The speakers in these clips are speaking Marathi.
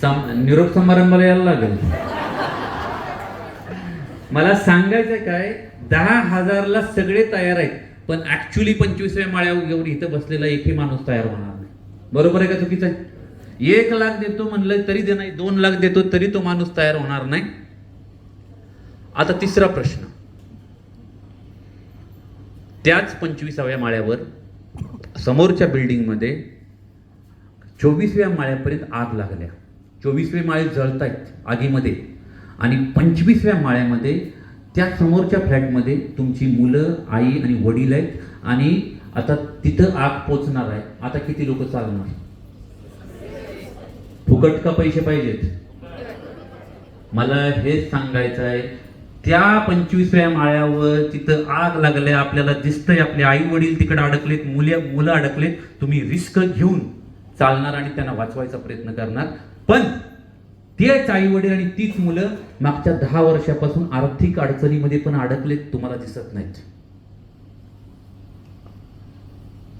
सम निरोप समारंभाला यायला लागेल. मला सांगायचं काय दहा हजारला सगळे तयार आहेत पण ऍक्च्युली पंचवीसव्या माळ्यावर येऊन इथं बसलेला एकही माणूस तयार होणार नाही. बरोबर आहे का चुकीचं आहे? एक लाख देतो म्हणलं तरी दे नाही दोन लाख देतो तरी तो माणूस तयार होणार नाही. आता तिसरा प्रश्न. त्याच पंचवीसाव्या माळ्यावर समोरच्या बिल्डिंगमध्ये चोवीसव्या माळ्यापर्यंत आग लागल्या. चोवीसवे माळे जळतायत आगीमध्ये. आणि पंचवीसव्या माळ्यामध्ये त्या समोरच्या फ्लॅटमध्ये तुमची मुलं आई आणि वडील आहेत आणि आता तिथं आग पोचणार आहे. आता किती लोक चालणार? फुकट का पैसे पाहिजेत? मला हेच सांगायचं आहे त्या पंचवीसव्या माळ्यावर तिथं आग लागल्या आपल्याला दिसतंय आपले आई वडील तिकडे अडकलेत मुले मुलं अडकलेत तुम्ही रिस्क घेऊन चालणार आणि त्यांना वाचवायचा प्रयत्न करणार. पण तेच आई वडील आणि तीच मुलं मागच्या दहा वर्षापासून आर्थिक अडचणीमध्ये पण अडकलेत तुम्हाला दिसत नाहीत.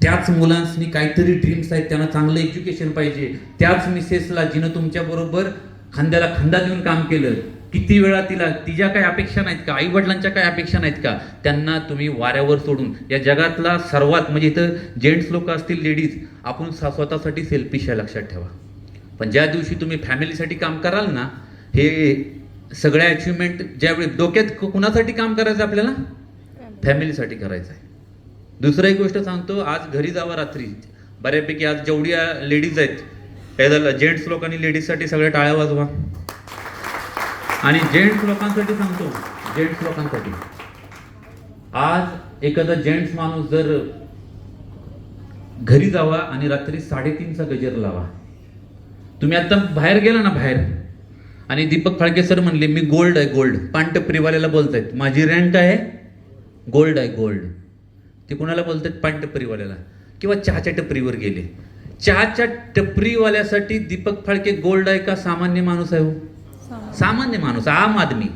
त्याच मुलांनी काहीतरी ड्रीम्स आहेत त्यांना चांगलं एज्युकेशन पाहिजे. त्याच मिसेसला जिनं तुमच्या बरोबर खांद्याला खांदा देऊन काम केलं किती वेळा तिला तिच्या काही अपेक्षा नाहीत का? आई वडिलांच्या काही अपेक्षा नाहीत का? त्यांना तुम्ही वाऱ्यावर सोडून या जगातला सर्वात म्हणजे इथं जेंट्स लोक असतील लेडीज आपण स्वतःसाठी सेल्फिश आहे लक्षात ठेवा. पण ज्या दिवशी तुम्ही फॅमिलीसाठी काम कराल ना हे सगळ्या अचिव्हमेंट ज्यावेळी डोक्यात कुणासाठी काम करायचं आपल्याला? फॅमिलीसाठी करायचं आहे. दुसरं एक गोष्ट सांगतो आज घरी जावा रात्री. बऱ्यापैकी आज जेवढी लेडीज आहेत हे जेंट्स लोकांनी लेडीजसाठी सगळ्या टाळ्या वाजवा. आणि जेंट्स लोकांसाठी सांगतो जेंट्स लोकांसाठी. आज एखादा जेंट्स माणूस जर घरी जावा आणि रात्री साडेतीनचा गजर लावा. तुम्ही आता बाहेर गेला ना बाहेर आणि दीपक फाळके सर म्हणले मी गोल्ड आहे गोल्ड पांटपरीवाल्याला बोलतायत माझी रँक आहे गोल्ड आहे गोल्ड ते कोणाला बोलतात पांटपरीवाल्याला किंवा चहाच्या टपरीवर गेले. चहाच्या टपरीवाल्यासाठी दीपक फाळके गोल्ड आहे का? सामान्य माणूस आहे हो. सामान्य. माणूस आम आदमी.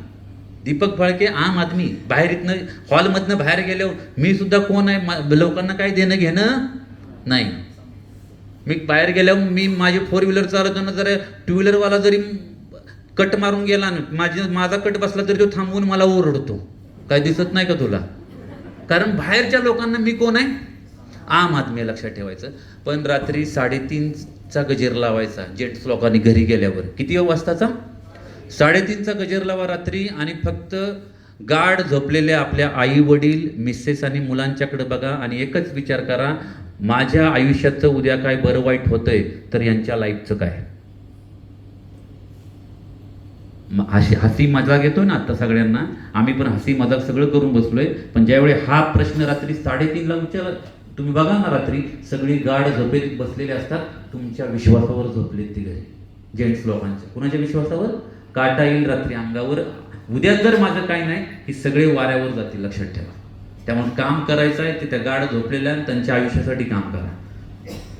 दीपक फाळके आम आदमी. बाहेर इथनं हॉलमधनं बाहेर गेल्यावर मी सुद्धा कोण आहे? लोकांना काय देणं घेणं नाही. मी बाहेर गेल्यावर मी माझी फोर व्हीलर चालवताना जर टू व्हीलरवाला जरी कट मारून गेला ना माझी माझा कट बसला तरी तो थांबवून मला ओरडतो. काय दिसत नाही का तुला? कारण बाहेरच्या लोकांना मी कोण आहे? आम आदमी लक्षात ठेवायचं. पण रात्री साडेतीनचा गजेर लावायचा जेंट्स लोकांनी घरी गेल्यावर. किती हो वाजताचा? साडेतीनचा गजेर लावा रात्री आणि फक्त गाढ झोपलेल्या आपल्या आई वडील मिसेस आणि मुलांच्याकडे बघा आणि एकच विचार करा माझ्या आयुष्याचं उद्या काय बरं वाईट होतंय तर यांच्या लाईफचं काय? हसी हसी मजाक येतो ना आता सगळ्यांना. आम्ही पण हसी मजाक सगळं करून बसलोय. पण ज्यावेळी हा प्रश्न रात्री साडेतीनला विचार तुम्ही बघा ना रात्री सगळी गाढ झोपेत बसलेले असतात. तुमच्या विश्वासावर झोपलेत ती घरी. जेंट्स लोकांच्या कुणाच्या विश्वासावर? काटा येईल रात्री अंगावर. उद्या जर माझं काही नाही की सगळे वाऱ्यावर जातील लक्षात ठेवा. त्यामुळे काम करायचं आहे ते त्या गाढ झोपलेल्या आणि त्यांच्या आयुष्यासाठी काम करा.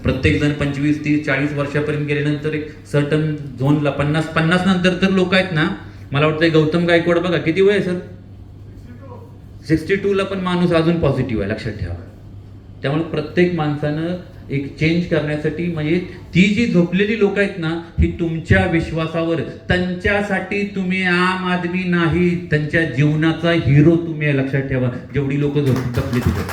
प्रत्येक जण पंचवीस तीस चाळीस वर्षापर्यंत गेल्यानंतर एक सर्टन झोनला पन्नास पन्नास नंतर तर लोक आहेत ना मला वाटतं गौतम गायकवाड बघा किती वय आहे सर? सिक्स्टी टूला पण माणूस अजून पॉझिटिव्ह आहे लक्षात ठेवा. त्यामुळे प्रत्येक माणसानं एक चेंज करण्यासाठी म्हणजे ती जी झोपलेली लोक आहेत ना ही तुमच्या विश्वासावर त्यांच्यासाठी तुम्ही आम आदमी नाही त्यांच्या जीवनाचा हिरो तुम्ही लक्षात ठेवा. जेवढी लोक झोपून झोपली तिथे.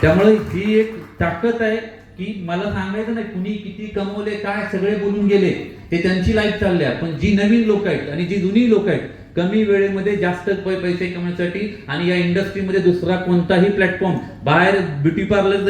त्यामुळे ही एक ताकद आहे की मला सांगायचं नाही कुणी किती कमवले काय सगळे बोलून गेले ते त्यांची लाईफ चालल्या पण जी नवीन लोक आहेत आणि जी जुनी लोक आहेत कमी वेळेमध्ये जास्त पैसे कमवण्यासाठी आणि या इंडस्ट्रीमध्ये दुसरा कोणताही प्लॅटफॉर्म बाहेर ब्युटी पार्लर